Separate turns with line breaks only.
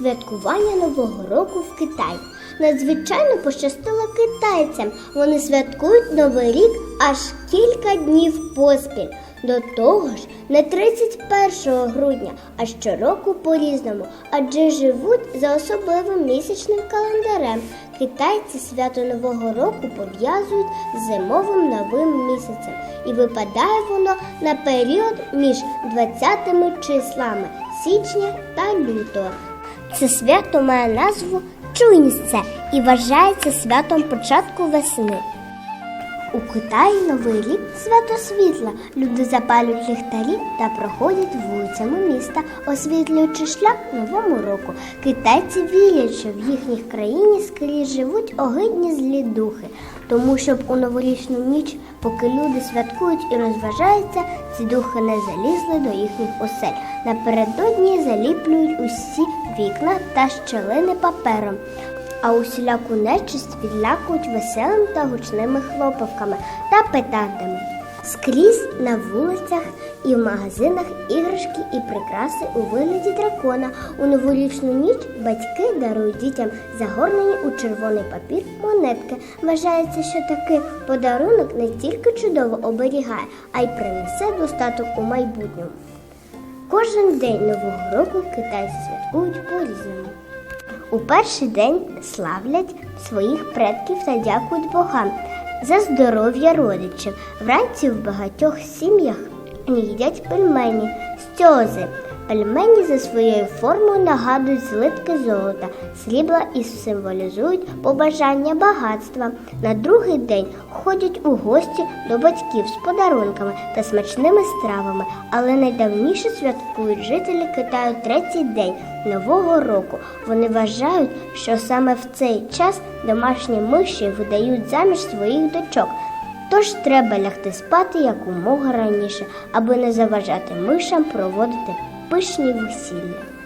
Святкування Нового року в Китаї. Надзвичайно пощастило китайцям. Вони святкують Новий рік аж кілька днів поспіль. До того ж, не 31 грудня, а щороку по-різному, адже живуть за особливим місячним календарем. Китайці свято Нового року пов'язують з зимовим новим місяцем, і випадає воно на період між 20 числами січня та лютого. Це свято має назву Чуйнісце і вважається святом початку весни. У Китаї Новий рік свято світла. Люди запалюють ліхтарі та проходять вулицями міста, освітлюючи шлях новому року. Китайці вірять, що в їхній країні скрізь живуть огидні злі духи, тому щоб у новорічну ніч, поки люди святкують і розважаються, ці духи не залізли до їхніх осель. Напередодні заліплюють усі вікна та щелини папером а усіляку нечисть відлякують веселим та гучними хлопавками та петардами. Скрізь на вулицях і в магазинах іграшки і прикраси у вигляді дракона. У новорічну ніч батьки дарують дітям загорнені у червоний папір монетки. Вважається, що такий подарунок не тільки чудово оберігає, а й принесе достаток у майбутньому. Кожен день Нового року китайці святкують по-різному. У перший день славлять своїх предків та дякують богам за здоров'я родичів. Вранці в багатьох сім'ях їдять пельмені, стьози. Пельмені за своєю формою нагадують злитки золота, срібла і символізують побажання багатства. На другий день ходять у гості до батьків з подарунками та смачними стравами, але найдавніше святкують жителі Китаю третій день Нового року. Вони вважають, що саме в цей час домашні миші видають заміж своїх дочок. Тож треба лягти спати якомога раніше, аби не заважати мишам проводити пишні весілля.